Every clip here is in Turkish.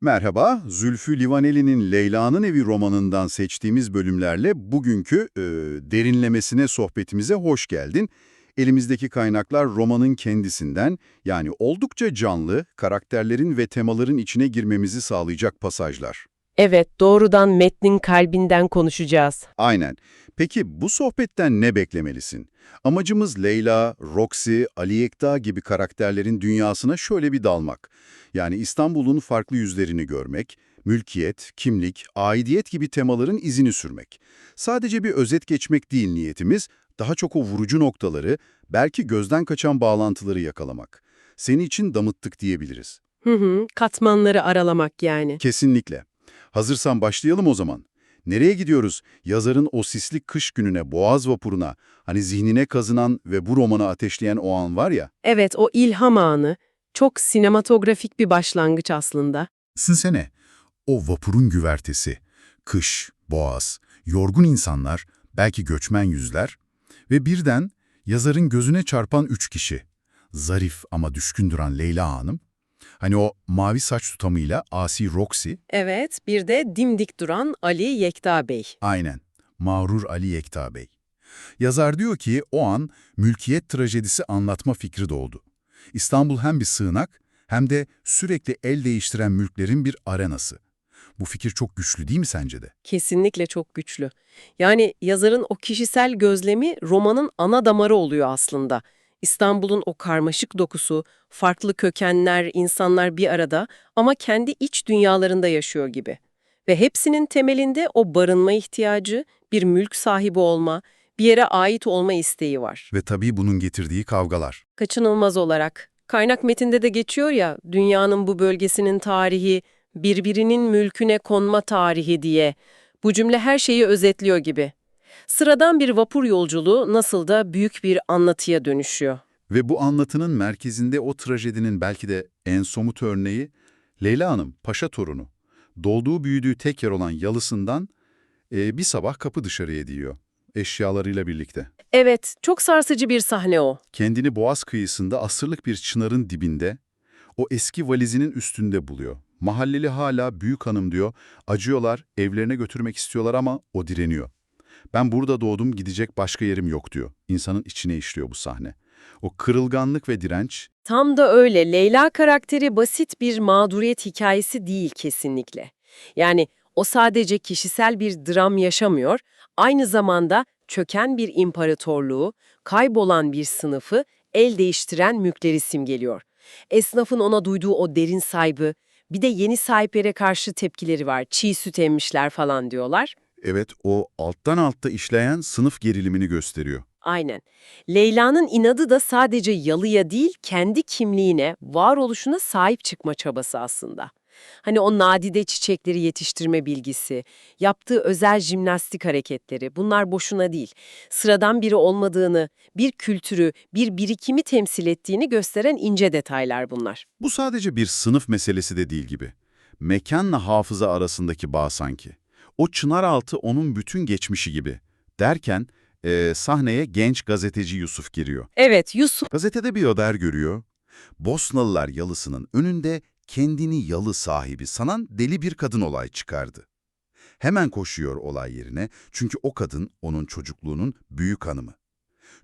Merhaba, Zülfü Livaneli'nin Leyla'nın Evi romanından seçtiğimiz bölümlerle bugünkü e, derinlemesine sohbetimize hoş geldin. Elimizdeki kaynaklar romanın kendisinden, yani oldukça canlı, karakterlerin ve temaların içine girmemizi sağlayacak pasajlar. Evet, doğrudan metnin kalbinden konuşacağız. Aynen. Peki bu sohbetten ne beklemelisin? Amacımız Leyla, Roxy, Ali Yekta gibi karakterlerin dünyasına şöyle bir dalmak. Yani İstanbul'un farklı yüzlerini görmek, mülkiyet, kimlik, aidiyet gibi temaların izini sürmek. Sadece bir özet geçmek değil niyetimiz, daha çok o vurucu noktaları, belki gözden kaçan bağlantıları yakalamak. Seni için damıttık diyebiliriz. Hı hı, katmanları aralamak yani. Kesinlikle. Hazırsan başlayalım o zaman. Nereye gidiyoruz? Yazarın o sisli kış gününe, boğaz vapuruna, hani zihnine kazınan ve bu romanı ateşleyen o an var ya. Evet, o ilham anı çok sinematografik bir başlangıç aslında. Sinsene, o vapurun güvertesi, kış, boğaz, yorgun insanlar, belki göçmen yüzler ve birden yazarın gözüne çarpan üç kişi. Zarif ama düşkün duran Leyla Hanım, hani o mavi saç tutamıyla Asi Roxy, Evet, bir de dimdik duran Ali Yekta Bey. Aynen. Mağrur Ali Yekta Bey. Yazar diyor ki o an mülkiyet trajedisi anlatma fikri doğdu. İstanbul hem bir sığınak hem de sürekli el değiştiren mülklerin bir arenası. Bu fikir çok güçlü değil mi sence de? Kesinlikle çok güçlü. Yani yazarın o kişisel gözlemi romanın ana damarı oluyor aslında. İstanbul'un o karmaşık dokusu, farklı kökenler, insanlar bir arada ama kendi iç dünyalarında yaşıyor gibi. Ve hepsinin temelinde o barınma ihtiyacı, bir mülk sahibi olma, bir yere ait olma isteği var. Ve tabii bunun getirdiği kavgalar. Kaçınılmaz olarak. Kaynak metinde de geçiyor ya, dünyanın bu bölgesinin tarihi, birbirinin mülküne konma tarihi diye. Bu cümle her şeyi özetliyor gibi. Sıradan bir vapur yolculuğu nasıl da büyük bir anlatıya dönüşüyor. Ve bu anlatının merkezinde o trajedinin belki de en somut örneği Leyla Hanım, paşa torunu. Dolduğu büyüdüğü tek yer olan yalısından e, bir sabah kapı dışarıya diyor. Eşyalarıyla birlikte. Evet, çok sarsıcı bir sahne o. Kendini boğaz kıyısında asırlık bir çınarın dibinde, o eski valizinin üstünde buluyor. Mahalleli hala büyük hanım diyor, acıyorlar, evlerine götürmek istiyorlar ama o direniyor. Ben burada doğdum, gidecek başka yerim yok diyor. İnsanın içine işliyor bu sahne. O kırılganlık ve direnç, Tam da öyle. Leyla karakteri basit bir mağduriyet hikayesi değil kesinlikle. Yani o sadece kişisel bir dram yaşamıyor, aynı zamanda çöken bir imparatorluğu, kaybolan bir sınıfı, el değiştiren mülkleri simgeliyor. Esnafın ona duyduğu o derin saygı, bir de yeni sahiplere karşı tepkileri var. Çiğ süt emmişler falan diyorlar. Evet o alttan altta işleyen sınıf gerilimini gösteriyor. Aynen. Leyla'nın inadı da sadece yalıya değil, kendi kimliğine, varoluşuna sahip çıkma çabası aslında. Hani o nadide çiçekleri yetiştirme bilgisi, yaptığı özel jimnastik hareketleri, bunlar boşuna değil. Sıradan biri olmadığını, bir kültürü, bir birikimi temsil ettiğini gösteren ince detaylar bunlar. Bu sadece bir sınıf meselesi de değil gibi. Mekanla hafıza arasındaki bağ sanki. O çınar altı onun bütün geçmişi gibi. Derken eee, sahneye genç gazeteci Yusuf giriyor. Evet, Yusuf Gazetede bir haber görüyor. Bosnalılar yalısının önünde kendini yalı sahibi sanan deli bir kadın olay çıkardı. Hemen koşuyor olay yerine çünkü o kadın onun çocukluğunun büyük hanımı.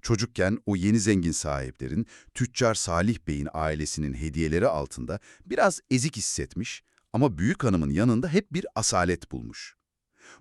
Çocukken o yeni zengin sahiplerin Tüccar Salih Bey'in ailesinin hediyeleri altında biraz ezik hissetmiş ama büyük hanımın yanında hep bir asalet bulmuş.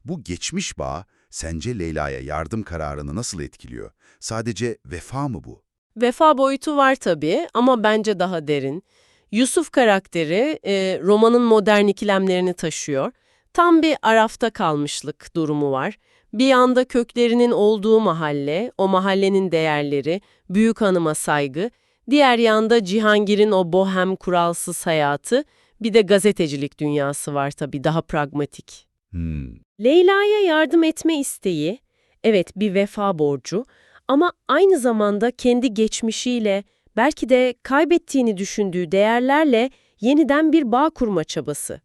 Bu geçmiş bağ sence Leyla'ya yardım kararını nasıl etkiliyor? Sadece vefa mı bu? Vefa boyutu var tabii ama bence daha derin. Yusuf karakteri e, romanın modern ikilemlerini taşıyor. Tam bir arafta kalmışlık durumu var. Bir yanda köklerinin olduğu mahalle, o mahallenin değerleri, büyük hanıma saygı, diğer yanda Cihangir'in o bohem kuralsız hayatı, bir de gazetecilik dünyası var tabii daha pragmatik. Hmm. Leyla'ya yardım etme isteği, evet bir vefa borcu ama aynı zamanda kendi geçmişiyle, belki de kaybettiğini düşündüğü değerlerle yeniden bir bağ kurma çabası.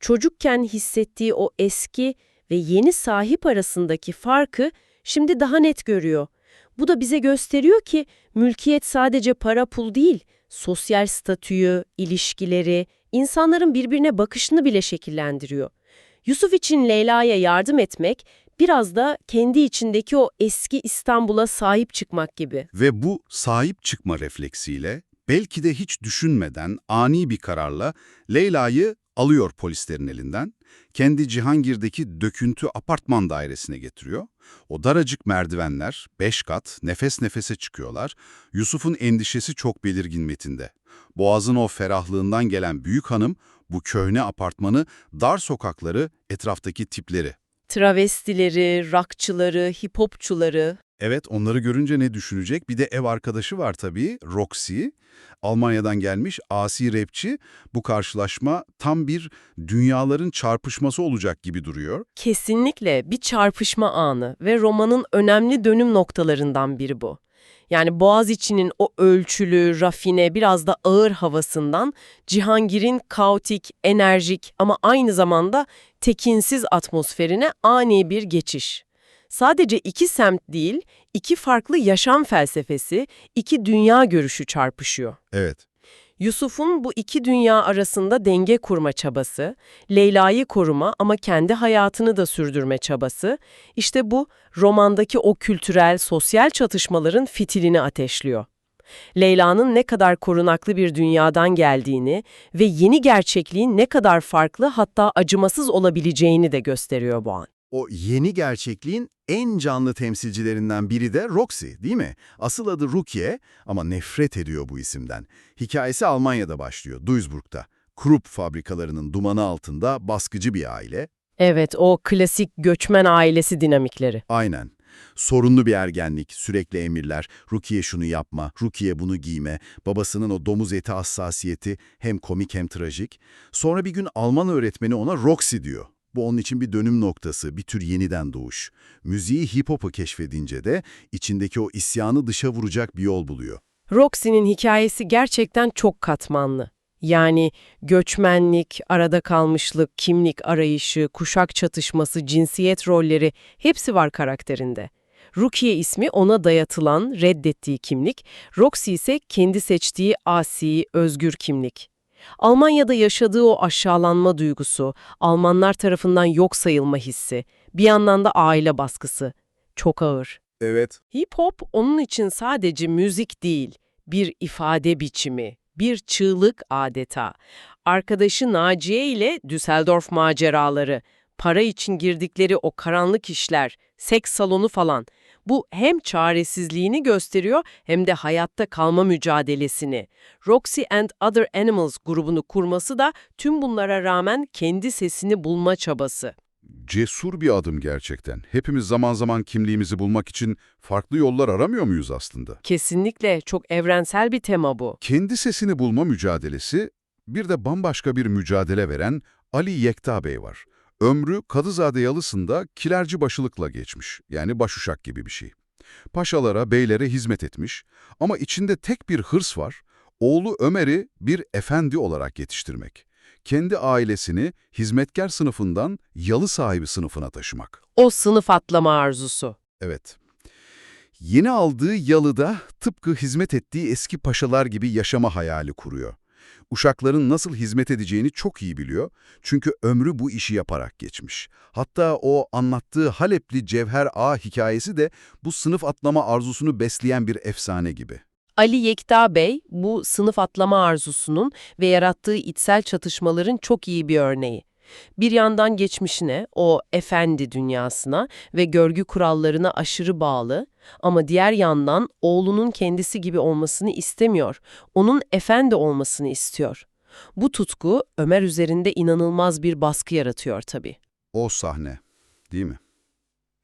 Çocukken hissettiği o eski ve yeni sahip arasındaki farkı şimdi daha net görüyor. Bu da bize gösteriyor ki mülkiyet sadece para pul değil, sosyal statüyü, ilişkileri, insanların birbirine bakışını bile şekillendiriyor. Yusuf için Leyla'ya yardım etmek biraz da kendi içindeki o eski İstanbul'a sahip çıkmak gibi. Ve bu sahip çıkma refleksiyle belki de hiç düşünmeden ani bir kararla Leyla'yı alıyor polislerin elinden, kendi Cihangir'deki döküntü apartman dairesine getiriyor. O daracık merdivenler, beş kat, nefes nefese çıkıyorlar. Yusuf'un endişesi çok belirgin metinde. Boğaz'ın o ferahlığından gelen büyük hanım, bu köhne apartmanı, dar sokakları, etraftaki tipleri. Travestileri, rakçıları, hip-hopçuları, Evet, onları görünce ne düşünecek? Bir de ev arkadaşı var tabii, Roxy. Almanya'dan gelmiş asi rapçi. Bu karşılaşma tam bir dünyaların çarpışması olacak gibi duruyor. Kesinlikle bir çarpışma anı ve romanın önemli dönüm noktalarından biri bu. Yani Boğaziçi'nin o ölçülü, rafine, biraz da ağır havasından Cihangir'in kaotik, enerjik ama aynı zamanda tekinsiz atmosferine ani bir geçiş. Sadece iki semt değil, iki farklı yaşam felsefesi, iki dünya görüşü çarpışıyor. Evet, Yusuf'un bu iki dünya arasında denge kurma çabası, Leyla'yı koruma ama kendi hayatını da sürdürme çabası, işte bu romandaki o kültürel, sosyal çatışmaların fitilini ateşliyor. Leyla'nın ne kadar korunaklı bir dünyadan geldiğini ve yeni gerçekliğin ne kadar farklı hatta acımasız olabileceğini de gösteriyor bu an. O yeni gerçekliğin en canlı temsilcilerinden biri de Roxy, değil mi? Asıl adı Rukiye ama nefret ediyor bu isimden. Hikayesi Almanya'da başlıyor, Duisburg'da. Krupp fabrikalarının dumanı altında baskıcı bir aile. Evet, o klasik göçmen ailesi dinamikleri. Aynen. Sorunlu bir ergenlik, sürekli emirler, Rukiye şunu yapma, Rukiye bunu giyme, babasının o domuz eti hassasiyeti hem komik hem trajik. Sonra bir gün Alman öğretmeni ona Roxy diyor. Bu onun için bir dönüm noktası, bir tür yeniden doğuş. Müziği hip-hop'u keşfedince de içindeki o isyanı dışa vuracak bir yol buluyor. Roxy'nin hikayesi gerçekten çok katmanlı. Yani göçmenlik, arada kalmışlık, kimlik arayışı, kuşak çatışması, cinsiyet rolleri hepsi var karakterinde. Rukiye ismi ona dayatılan, reddettiği kimlik, Roxy ise kendi seçtiği asi, özgür kimlik. Almanya'da yaşadığı o aşağılanma duygusu, Almanlar tarafından yok sayılma hissi, bir yandan da aile baskısı. Çok ağır. Evet. Hip hop onun için sadece müzik değil, bir ifade biçimi, bir çığlık adeta. Arkadaşı Naciye ile Düsseldorf maceraları, para için girdikleri o karanlık işler, seks salonu falan. Bu hem çaresizliğini gösteriyor hem de hayatta kalma mücadelesini. Roxy and Other Animals grubunu kurması da tüm bunlara rağmen kendi sesini bulma çabası. cesur bir adım gerçekten. Hepimiz zaman zaman kimliğimizi bulmak için farklı yollar aramıyor muyuz aslında? Kesinlikle çok evrensel bir tema bu. Kendi sesini bulma mücadelesi, bir de bambaşka bir mücadele veren Ali Yekta Bey var. Ömrü Kadızade Yalısı'nda kilerci başılıkla geçmiş, yani başuşak gibi bir şey. Paşalara, beylere hizmet etmiş ama içinde tek bir hırs var, oğlu Ömer'i bir efendi olarak yetiştirmek. Kendi ailesini hizmetkar sınıfından yalı sahibi sınıfına taşımak. O sınıf atlama arzusu. Evet. Yeni aldığı yalıda tıpkı hizmet ettiği eski paşalar gibi yaşama hayali kuruyor. Uşakların nasıl hizmet edeceğini çok iyi biliyor çünkü ömrü bu işi yaparak geçmiş. Hatta o anlattığı Halepli Cevher Ağa hikayesi de bu sınıf atlama arzusunu besleyen bir efsane gibi. Ali Yekta Bey bu sınıf atlama arzusunun ve yarattığı içsel çatışmaların çok iyi bir örneği. Bir yandan geçmişine, o efendi dünyasına ve görgü kurallarına aşırı bağlı ama diğer yandan oğlunun kendisi gibi olmasını istemiyor, onun efendi olmasını istiyor. Bu tutku Ömer üzerinde inanılmaz bir baskı yaratıyor tabii. O sahne, değil mi?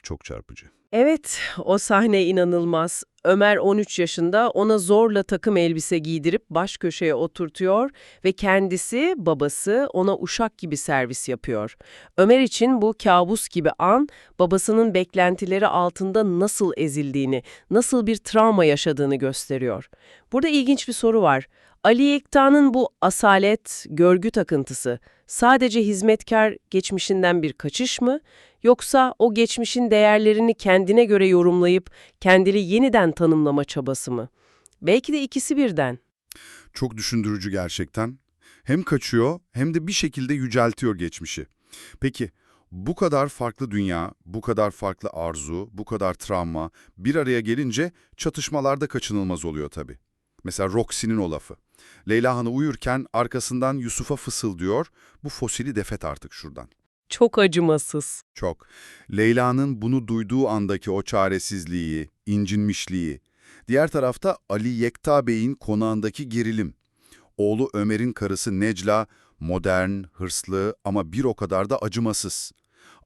Çok çarpıcı. Evet, o sahne inanılmaz. Ömer 13 yaşında ona zorla takım elbise giydirip baş köşeye oturtuyor ve kendisi, babası ona uşak gibi servis yapıyor. Ömer için bu kabus gibi an, babasının beklentileri altında nasıl ezildiğini, nasıl bir travma yaşadığını gösteriyor. Burada ilginç bir soru var. Ali Yekta'nın bu asalet, görgü takıntısı sadece hizmetkar geçmişinden bir kaçış mı? Yoksa o geçmişin değerlerini kendine göre yorumlayıp kendini yeniden tanımlama çabası mı? Belki de ikisi birden. Çok düşündürücü gerçekten. Hem kaçıyor hem de bir şekilde yüceltiyor geçmişi. Peki bu kadar farklı dünya, bu kadar farklı arzu, bu kadar travma bir araya gelince çatışmalarda kaçınılmaz oluyor tabii. Mesela Roxy'nin o lafı. Leyla Hanı uyurken arkasından Yusuf'a fısıldıyor, bu fosili defet artık şuradan. Çok acımasız. Çok. Leyla'nın bunu duyduğu andaki o çaresizliği, incinmişliği. Diğer tarafta Ali Yekta Bey'in konağındaki gerilim. Oğlu Ömer'in karısı Necla, modern, hırslı ama bir o kadar da acımasız.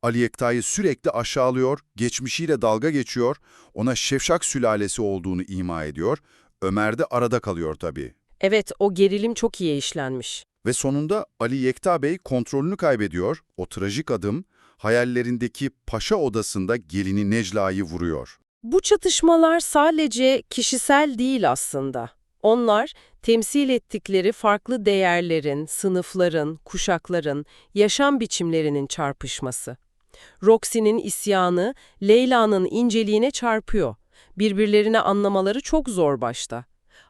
Ali Yekta'yı sürekli aşağılıyor, geçmişiyle dalga geçiyor, ona Şefşak sülalesi olduğunu ima ediyor. Ömer de arada kalıyor tabii. Evet, o gerilim çok iyi işlenmiş. Ve sonunda Ali Yekta Bey kontrolünü kaybediyor. O trajik adım hayallerindeki paşa odasında gelini Necla'yı vuruyor. Bu çatışmalar sadece kişisel değil aslında. Onlar temsil ettikleri farklı değerlerin, sınıfların, kuşakların, yaşam biçimlerinin çarpışması. Roxy'nin isyanı Leyla'nın inceliğine çarpıyor. Birbirlerini anlamaları çok zor başta.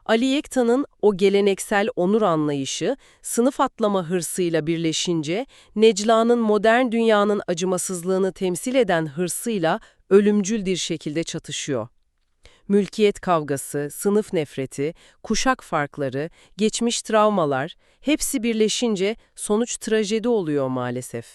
Ali Yekta'nın o geleneksel onur anlayışı sınıf atlama hırsıyla birleşince Necla'nın modern dünyanın acımasızlığını temsil eden hırsıyla ölümcül bir şekilde çatışıyor. Mülkiyet kavgası, sınıf nefreti, kuşak farkları, geçmiş travmalar hepsi birleşince sonuç trajedi oluyor maalesef.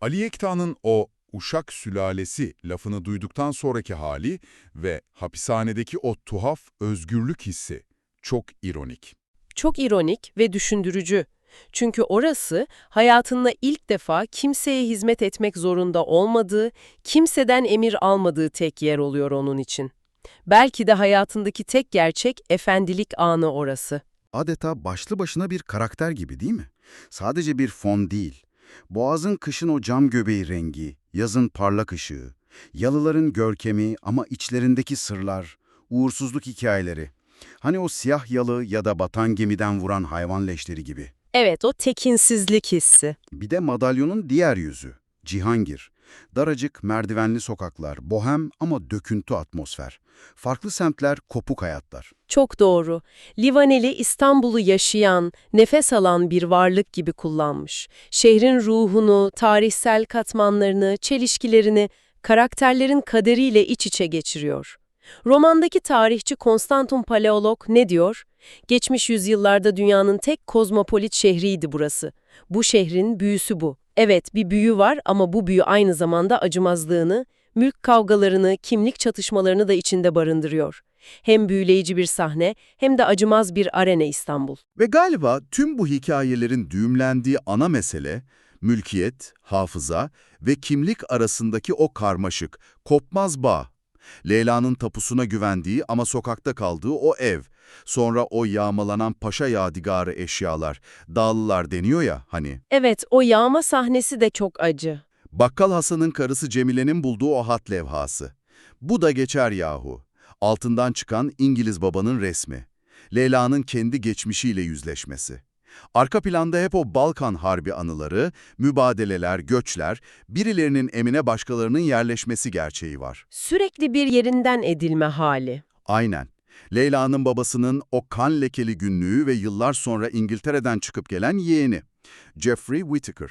Ali Yekta'nın o uşak sülalesi lafını duyduktan sonraki hali ve hapishanedeki o tuhaf özgürlük hissi çok ironik. Çok ironik ve düşündürücü. Çünkü orası hayatında ilk defa kimseye hizmet etmek zorunda olmadığı, kimseden emir almadığı tek yer oluyor onun için. Belki de hayatındaki tek gerçek efendilik anı orası. Adeta başlı başına bir karakter gibi değil mi? Sadece bir fon değil. Boğazın kışın o cam göbeği rengi, yazın parlak ışığı, yalıların görkemi ama içlerindeki sırlar, uğursuzluk hikayeleri. Hani o siyah yalı ya da batan gemiden vuran hayvan leşleri gibi. Evet, o tekinsizlik hissi. Bir de madalyonun diğer yüzü, Cihangir. Daracık, merdivenli sokaklar, bohem ama döküntü atmosfer. Farklı semtler, kopuk hayatlar. Çok doğru. Livaneli İstanbul'u yaşayan, nefes alan bir varlık gibi kullanmış. Şehrin ruhunu, tarihsel katmanlarını, çelişkilerini, karakterlerin kaderiyle iç içe geçiriyor. Romandaki tarihçi Konstantin Paleolog ne diyor? Geçmiş yüzyıllarda dünyanın tek kozmopolit şehriydi burası. Bu şehrin büyüsü bu. Evet bir büyü var ama bu büyü aynı zamanda acımazlığını, mülk kavgalarını, kimlik çatışmalarını da içinde barındırıyor. Hem büyüleyici bir sahne hem de acımaz bir arena İstanbul. Ve galiba tüm bu hikayelerin düğümlendiği ana mesele, mülkiyet, hafıza ve kimlik arasındaki o karmaşık, kopmaz bağ. Leyla'nın tapusuna güvendiği ama sokakta kaldığı o ev. Sonra o yağmalanan paşa yadigarı eşyalar, dağlılar deniyor ya hani. Evet o yağma sahnesi de çok acı. Bakkal Hasan'ın karısı Cemile'nin bulduğu o hat levhası. Bu da geçer yahu. Altından çıkan İngiliz babanın resmi. Leyla'nın kendi geçmişiyle yüzleşmesi. Arka planda hep o Balkan Harbi anıları, mübadeleler, göçler, birilerinin emine başkalarının yerleşmesi gerçeği var. Sürekli bir yerinden edilme hali. Aynen. Leyla'nın babasının o kan lekeli günlüğü ve yıllar sonra İngiltere'den çıkıp gelen yeğeni. Geoffrey Whittaker.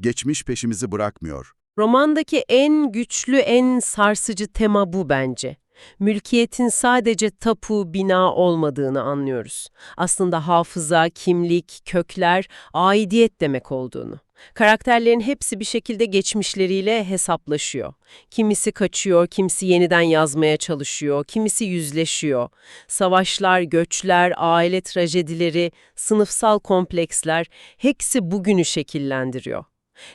Geçmiş peşimizi bırakmıyor. Romandaki en güçlü, en sarsıcı tema bu bence. Mülkiyetin sadece tapu, bina olmadığını anlıyoruz. Aslında hafıza, kimlik, kökler, aidiyet demek olduğunu. Karakterlerin hepsi bir şekilde geçmişleriyle hesaplaşıyor. Kimisi kaçıyor, kimisi yeniden yazmaya çalışıyor, kimisi yüzleşiyor. Savaşlar, göçler, aile trajedileri, sınıfsal kompleksler hepsi bugünü şekillendiriyor.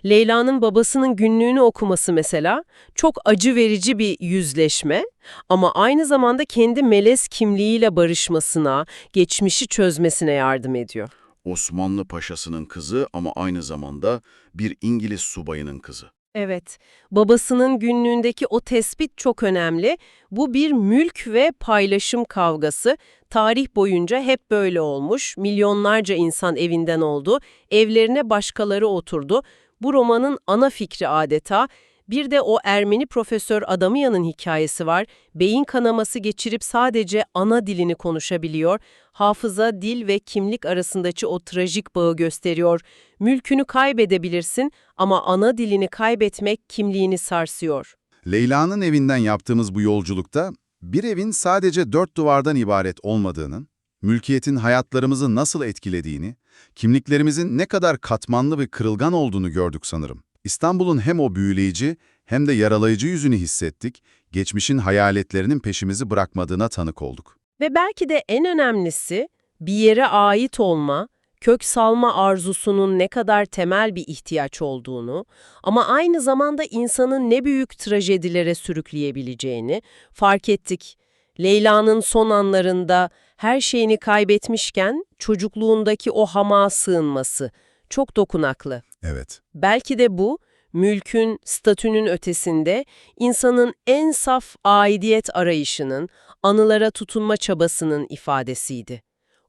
Leyla'nın babasının günlüğünü okuması mesela çok acı verici bir yüzleşme ama aynı zamanda kendi melez kimliğiyle barışmasına, geçmişi çözmesine yardım ediyor. Osmanlı paşasının kızı ama aynı zamanda bir İngiliz subayının kızı. Evet, babasının günlüğündeki o tespit çok önemli. Bu bir mülk ve paylaşım kavgası. Tarih boyunca hep böyle olmuş. Milyonlarca insan evinden oldu. Evlerine başkaları oturdu. Bu romanın ana fikri adeta Bir de o Ermeni profesör Adamyan'ın hikayesi var. Beyin kanaması geçirip sadece ana dilini konuşabiliyor. Hafıza, dil ve kimlik arasındaki o trajik bağı gösteriyor. Mülkünü kaybedebilirsin ama ana dilini kaybetmek kimliğini sarsıyor. Leyla'nın evinden yaptığımız bu yolculukta bir evin sadece dört duvardan ibaret olmadığının, mülkiyetin hayatlarımızı nasıl etkilediğini, kimliklerimizin ne kadar katmanlı ve kırılgan olduğunu gördük sanırım. İstanbul'un hem o büyüleyici hem de yaralayıcı yüzünü hissettik, geçmişin hayaletlerinin peşimizi bırakmadığına tanık olduk. Ve belki de en önemlisi bir yere ait olma, kök salma arzusunun ne kadar temel bir ihtiyaç olduğunu ama aynı zamanda insanın ne büyük trajedilere sürükleyebileceğini fark ettik. Leyla'nın son anlarında her şeyini kaybetmişken çocukluğundaki o hamağa sığınması çok dokunaklı. Evet. Belki de bu, mülkün, statünün ötesinde insanın en saf aidiyet arayışının, anılara tutunma çabasının ifadesiydi.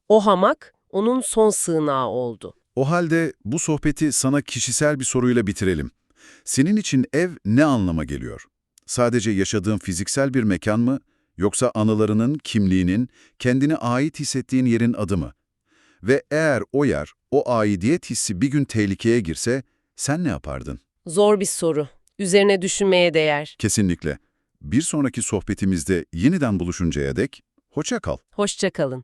O hamak, onun son sığınağı oldu. O halde bu sohbeti sana kişisel bir soruyla bitirelim. Senin için ev ne anlama geliyor? Sadece yaşadığın fiziksel bir mekan mı, yoksa anılarının, kimliğinin, kendine ait hissettiğin yerin adı mı? Ve eğer o yer, o aidiyet hissi bir gün tehlikeye girse, sen ne yapardın? Zor bir soru. Üzerine düşünmeye değer. Kesinlikle. Bir sonraki sohbetimizde yeniden buluşuncaya dek, hoşça kal. Hoşça kalın.